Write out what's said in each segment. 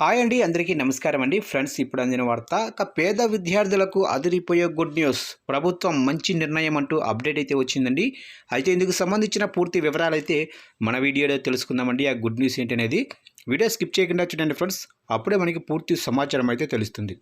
Hi అండి అందరికీ నమస్కారం అండి. ఫ్రెండ్స్ ఇప్పుడు అందిన వార్త ఇక పేద విద్యార్థులకు అదిరిపోయే గుడ్ న్యూస్. ప్రభుత్వం మంచి నిర్ణయం అంటూ అప్డేట్ అయితే వచ్చిందండి. అయితే ఇందుకు సంబంధించిన పూర్తి వివరాలు అయితే మన వీడియోలో తెలుసుకుందామండి. ఆ గుడ్ న్యూస్ ఏంటనేది వీడియో స్కిప్ చేయకుండా చూడండి ఫ్రెండ్స్. అప్పుడే మనకి పూర్తి సమాచారం అయితే తెలుస్తుంది.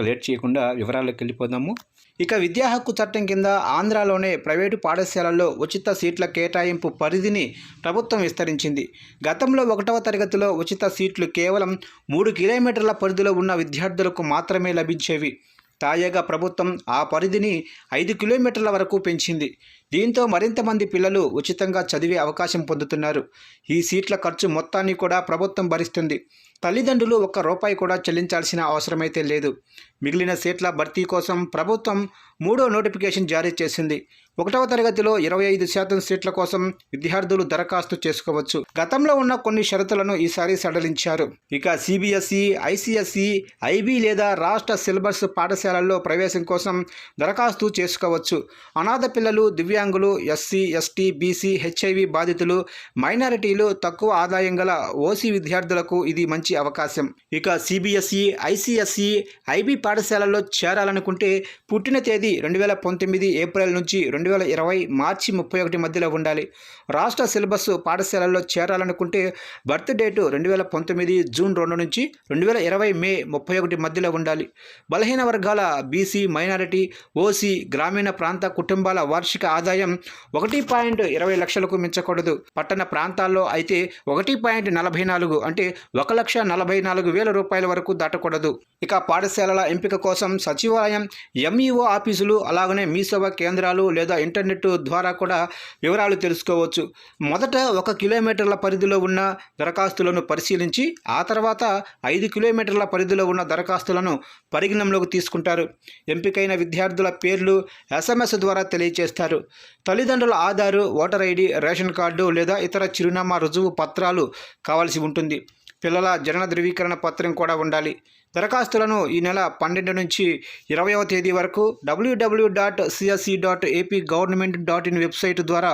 లేట్ చేయకుండా వివరాల్లోకి వెళ్ళిపోదాము. ఇక విద్యా హక్కు చట్టం కింద ఆంధ్రాలోనే ప్రైవేటు పాఠశాలల్లో ఉచిత సీట్ల కేటాయింపు పరిధిని ప్రభుత్వం విస్తరించింది. గతంలో ఒకటవ తరగతిలో ఉచిత సీట్లు కేవలం మూడు కిలోమీటర్ల పరిధిలో ఉన్న విద్యార్థులకు మాత్రమే లభించేవి. తాజాగా ప్రభుత్వం ఆ పరిధిని ఐదు కిలోమీటర్ల వరకు పెంచింది. దీంతో మరింత మంది పిల్లలు ఉచితంగా చదివే అవకాశం పొందుతున్నారు. ఈ సీట్ల ఖర్చు మొత్తాన్ని కూడా ప్రభుత్వం భరిస్తుంది. తల్లిదండ్రులు ఒక్క రూపాయి కూడా చెల్లించాల్సిన అవసరమైతే లేదు. మిగిలిన సీట్ల భర్తీ కోసం ప్రభుత్వం మూడో నోటిఫికేషన్ జారీ చేసింది. ఒకటవ తరగతిలో ఇరవై ఐదు శాతం సీట్ల కోసం విద్యార్థులు దరఖాస్తు చేసుకోవచ్చు. గతంలో ఉన్న కొన్ని షరతులను ఈసారి సడలించారు. ఇక సిబిఎస్ఈ ఐసిఎస్ఈ ఐబీ లేదా రాష్ట్ర సిలబస్ పాఠశాలల్లో ప్రవేశం కోసం దరఖాస్తు చేసుకోవచ్చు. అనాథ పిల్లలు దివ్యాంగులు ఎస్సీ ఎస్టీ బీసీ హెచ్ఐవి బాధితులు మైనారిటీలు తక్కువ ఆదాయం గల ఓసీ విద్యార్థులకు ఇది మంచి అవకాశం. ఇక సిబిఎస్ఈ ఐసిఎస్ఈ ఐబీ పాఠశాలల్లో చేరాలనుకుంటే పుట్టిన తేదీ రెండు వేల పంతొమ్మిది ఏప్రిల్ నుంచి రెండు వేల ఇరవై మార్చి ముప్పై ఒకటి మధ్యలో ఉండాలి. రాష్ట్ర సిలబస్ పాఠశాలల్లో చేరాలనుకుంటే బర్త్ డేటు రెండు వేల పంతొమ్మిది జూన్ రెండు నుంచి రెండు వేల ఇరవై మే ముప్పై ఒకటి మధ్యలో ఉండాలి. బలహీన వర్గాల బీసీ మైనారిటీ ఓసీ గ్రామీణ ప్రాంత కుటుంబాల వార్షిక ఆదాయం ఒకటి పాయింట్ ఇరవై లక్షలకు మించకూడదు. పట్టణ ప్రాంతాల్లో అయితే ఒకటి పాయింట్ నలభై నాలుగు అంటే ఒక లక్ష నలభై నాలుగు వేల రూపాయల వరకు దాటకూడదు. ఇక పాఠశాలల ఎంపిక కోసం సచివాలయం ఎంఈఓ ఆఫీసులు అలాగనే మీ సేవా కేంద్రాలు లేదా ఇంటర్నెట్ ద్వారా కూడా వివరాలు తెలుసుకోవచ్చు. మొదట ఒక కిలోమీటర్ల పరిధిలో ఉన్న దరఖాస్తులను పరిశీలించి ఆ తర్వాత ఐదు కిలోమీటర్ల పరిధిలో ఉన్న దరఖాస్తులను పరిగణనలోకి తీసుకుంటారు. ఎంపికైన విద్యార్థుల పేర్లు ఎస్ఎంఎస్ ద్వారా తెలియజేస్తారు తల్లిదండ్రుల Aadhaar voter ID ration card లేదా ఇతర చిరునామా రుజువు పత్రాలు కావాల్సి ఉంటుంది. పిల్లల జనన ధృవీకరణ పత్రం కూడా ఉండాలి. దరఖాస్తులను ఈ నెల పన్నెండు నుంచి ఇరవైవ తేదీ వరకు W W dot CSC dot AP government dot in website ద్వారా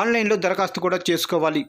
ఆన్లైన్లో దరఖాస్తు కూడా చేసుకోవాలి.